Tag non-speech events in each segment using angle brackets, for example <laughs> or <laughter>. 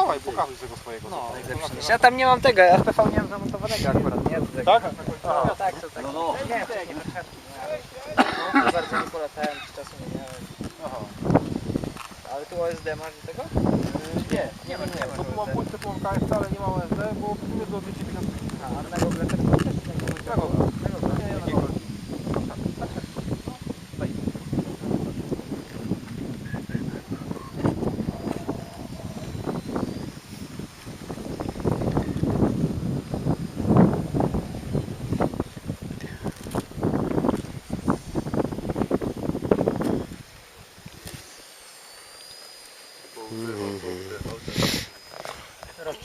dawaj, pokazuj tego swojego. No, najlepszy niż. Ja tam nie mam tego, FPV nie mam zamontowanego akurat, nie? Do tego. Tak? No, tak, to tak. No, no. Nie wiem, jakie. No, za bardzo nie polatałem, czy czasu nie miałem. Aha. Ale tu OSD masz do tego? Nie, Nie ma, nie ma. Bo tu mam płytkę po KSC, ale nie mam SD, bo jest do 250 A, a na Google też też tak Google. Na Google. Nie, na Google.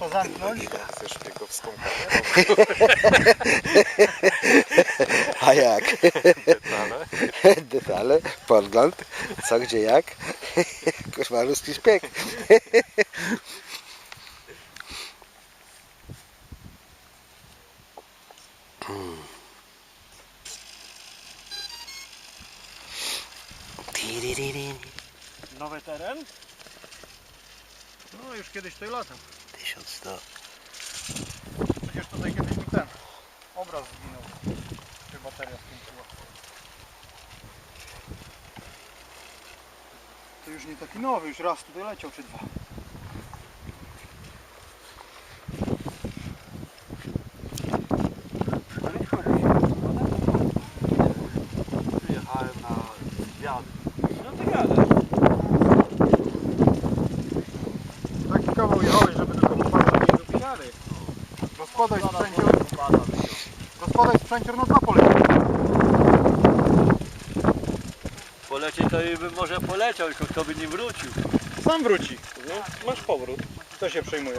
Trzeba zamknąć. Chcesz mnie go wstąpać? <laughs> A jak? Detale. <laughs> Detale, podgląd, co, gdzie, jak. <laughs> Koszmarowski szpieg. Tiriririri. Nowy teren. No już kiedyś tutaj latem. 1100. Przecież tutaj kiedyś mi ten obraz zginął. Czy bateria skończyła. To już nie taki nowy, już raz tutaj leciał czy dwa. Przyjechałem na zwiat. No to jadę. Taki kawał jechałeś, żeby tylko popatrzeć nie dopinary. Rozkładaj sprzęcior, rozkładaj sprzęcior na dwa poleci. Polecieć to i bym może poleciał, tylko kto by nie wrócił. Sam wróci. No, masz powrót. To się przejmuje.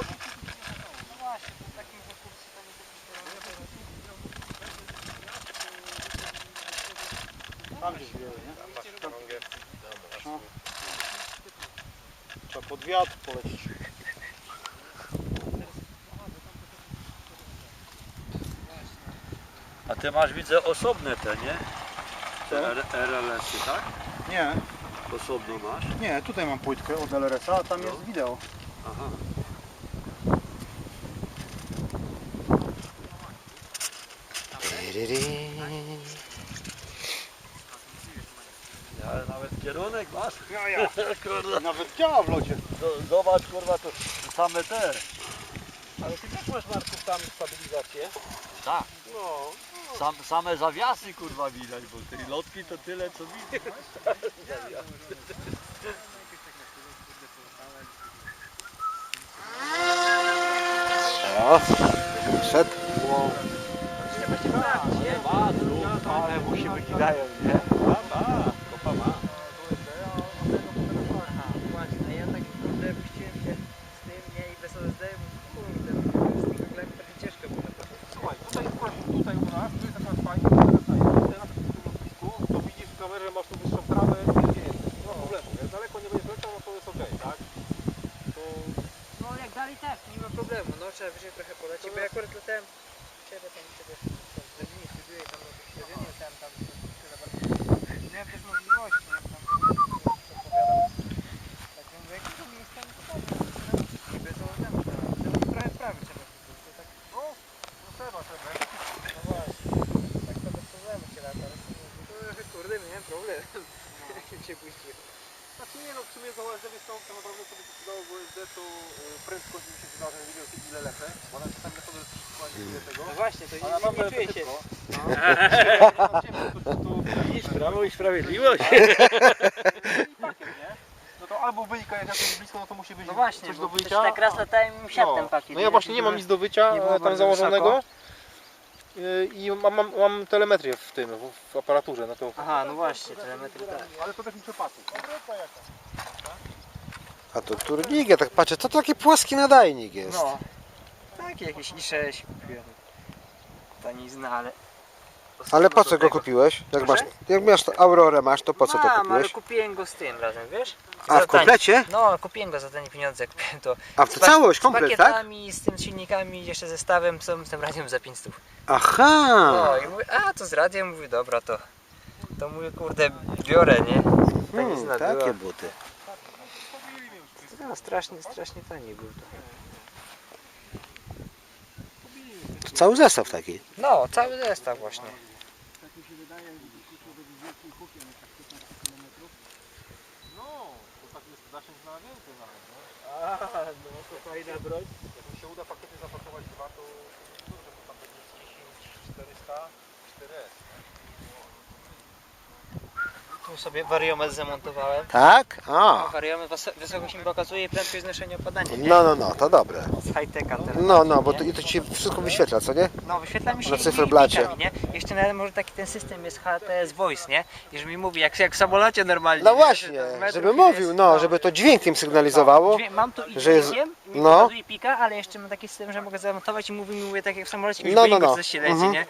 Tam gdzieś wieje, nie? Tam. No. Trzeba pod wiatr polecieć. A ty masz widzę osobne te, nie? Te RLS-y, tak? Nie, Osobno masz. nie, tutaj mam płytkę od LRS-a, a tam jest wideo. Aha. Ja nawet kierunek masz. Ja, ja. <laughs> kurwa. Nawet działa w locie. Z- Zobacz kurwa to same te. Ale ty też masz Marków tam stabilizację? Tak. No. Sam, same zawiasy kurwa widać, bo tej lotki to tyle co widać. O, szedł. Nie ma, tu, ale musi wykidają, nie? Kopa ma. Właśnie, a ja tak kurde puściłem się z tym, nie, i bez OSD, kurde, z tym Googlem trochę ciężko było na początku. Słuchaj, tutaj, tutaj u nas, tu jest taka fajna, taka fajna. Tutaj na tym lotnisku, to widzisz w kamerze, masz tu wyższą trawę, gdzie jesteś. Nie ma problemu. Jak daleko nie będziesz leciał, no to jest okej, tak? To No jak dalej tak, nie ma problemu, no trzeba wyżej trochę polecieć, bo ja akurat latałem ciebie tam ciebie w Legninie studiuję tam na tym śledzieniu, tam tam za bardzo. Miałem też możliwości, nie tam opowiadam. Tak mówię, jakie to miejsca, no to tak, no, bez OSM-u, tak. Żeby trochę wprawy trzeba po prostu, tak. no, no trzeba, trzeba. No właśnie, tak to bez problemu się lata, ale to kurde, miałem problem. Jak się. Znaczy nie no, w sumie za OSD to naprawdę sobie przydało w OSD to y, prędkość mi się wydarzy, nie wiem ile lecę, bo one czasami lecą do ile tego. No właśnie, to nie, naprawdę nie czuję się. No. Widzisz, prawo i sprawiedliwość. pakiet, nie? No to albo wyjka jest jakoś blisko, no to musi być No właśnie, coś bo do wyjścia. tak raz latałem i siadł ten pakiet. No ja właśnie nie mam nic do wycia nie było e, tam założonego. Y, I mam, mam, mam telemetrię w tym, w, w aparaturze, no to... Aha, no właśnie, telemetry tak. Ale to też mi przepadł. A to turnik, ja tak patrzę, to taki płaski nadajnik jest. No. Takie jakieś i6 kupiłem. Tanizna, ale... Ale po co go kupiłeś? Jak masz, jak masz to Aurorę masz, to po co to Mam, ale kupiłeś? kupiłem go z tym razem, wiesz? A w komplecie? tanie- No, kupiłem go za tanie pieniądze, kupiłem to. A z to pa- całość, Z komplet, tak? pakietami, z tym silnikami, jeszcze zestawem, z tym radiem za 500. Aha! No i mówię, a to z radiem, mówię, dobra, to... To mówię, kurde, biorę, nie? Hmm, Tanizna była. takie buty. No, strasznie, strasznie tani był to. Cały zestaw taki. No, cały zestaw właśnie. No, to tak jest zasięg na więcej nawet, no. A, no to fajna broń. Jak mi się uda faktycznie zapakować dwa, to dużo, bo tam będzie z 10, 400, 4S. Tu sobie wariometr zamontowałem. Tak? A. Wariometr wys- wysokość mi pokazuje i prędkość znoszenia opadania. nie? No, no, no, to dobre. Z high-techa teraz. No, no, bo to, i to ci wszystko wyświetla, co nie? No wyświetla mi się Na i- i mi, nie? Jeszcze nawet może taki ten system jest HTS Voice, nie? I że mi mówi jak, jak w samolocie normalnie. No nie? właśnie, metrów żeby jest, mówił, no, żeby to dźwiękiem sygnalizowało. Dźwię- Mam tu i że jest- dźwiękiem, mi no. pokazuje pika, ale jeszcze mam taki system, że mogę zamontować i mówi mi mówię tak jak w samolocie, mi No, no, no, no. coś się leci, Mhm. nie?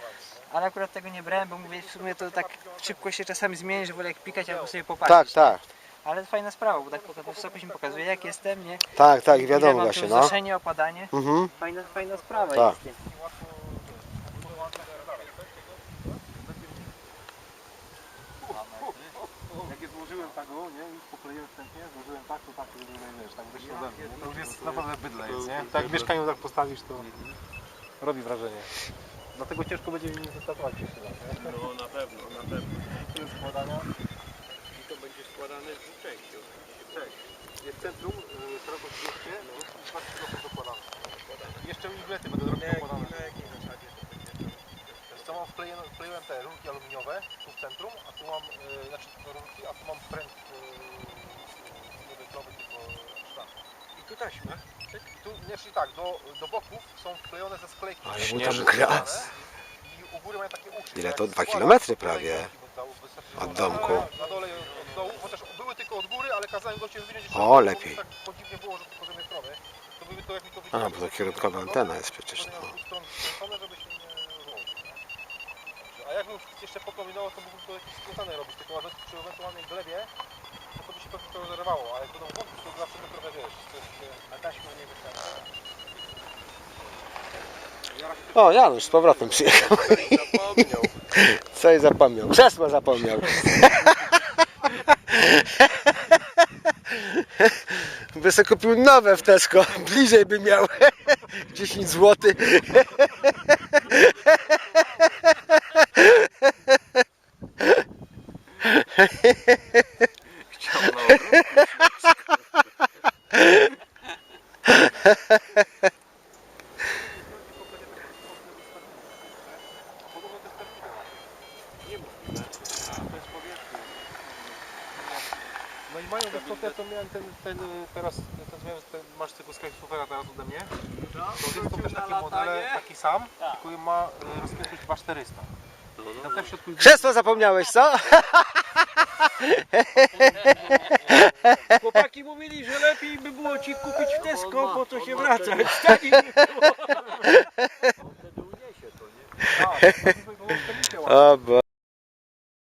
Ale akurat tego nie brałem, bo mówię w sumie to tak szybko się czasami zmieni, że wolę jak pikać albo sobie popatrzeć. Tak, tak, Ale fajna sprawa, bo tak potem wysokość mi pokazuje jak jestem, nie? tak, tak, Ile wiadomo mam właśnie, no. Znoszenie, opadanie. Mhm. Fajna, fajna sprawa Tak. jest. nie? Jak je złożyłem tak, o, nie, już pokleiłem wstępnie, złożyłem tak, to tak, to już nie wiesz, tak wyszło ode mnie. nie? To już jest naprawdę bydle jest, nie? Tak w mieszkaniu tak postawisz, to robi wrażenie. Dlatego ciężko będzie mi zastatować jeszcze raz, nie? No na pewno, na pewno. Tu jest składania. I to będzie składane z dwóch części. Jest centrum, y, szerokość 200, no i 20 km dokładane. Jeszcze inglety będę robił dokładane. Na jakiej zasadzie to będzie? Wiesz co, mam wkleję, wkleiłem te rurki aluminiowe tu w centrum, a tu mam, y, znaczy rurki, a tu mam pręt y, nie węglowy, tylko sztab. I tu taśma. I tu, czyli tak, do, do boków są wklejone ze sklejki. Ale mu tam gras. I u góry mają takie uszy. Ile to? Dwa składasz, kilometry prawie od domku. Na dole od dołu, chociaż były tylko od góry, ale kazałem jeszcze O, lepiej. Tak podziwnie było, że tylko strony. To były to jak mi to A, bo to kierunkowa antena jest przecież, no. A jakbym jeszcze pokombinował, to mógłbym to jakieś skręcane robić, tylko przy ewentualnej glebie, no to by się pewnie to zerwało, a jak będą wątki, to zawsze to trochę wiesz, coś, a taśma nie wystarczy. O, Janusz z powrotem przyjechał. Zapomniał. Coś zapomniał. Krzesło zapomniał. By sobie kupił nowe w Tesco. Bliżej by miał. 10 zł. Chciał na ogródku. Nie mów mi, to jest powierzchnia. No i mają gastotę, to miałem ten, ten teraz, ten, miałem ten, masz tego Skyfutera teraz ode mnie. To jest to też taki model, taki sam, tylko ma e, rozpiętość 2400. Tam też w środku jest Krzesło zapomniałeś, co? <laughs> Chłopaki mówili, że lepiej by było ci kupić w Tesco, po co się wracać. <laughs> Tak <laughs> i nie było. A, to jest wyłącznie O, bo...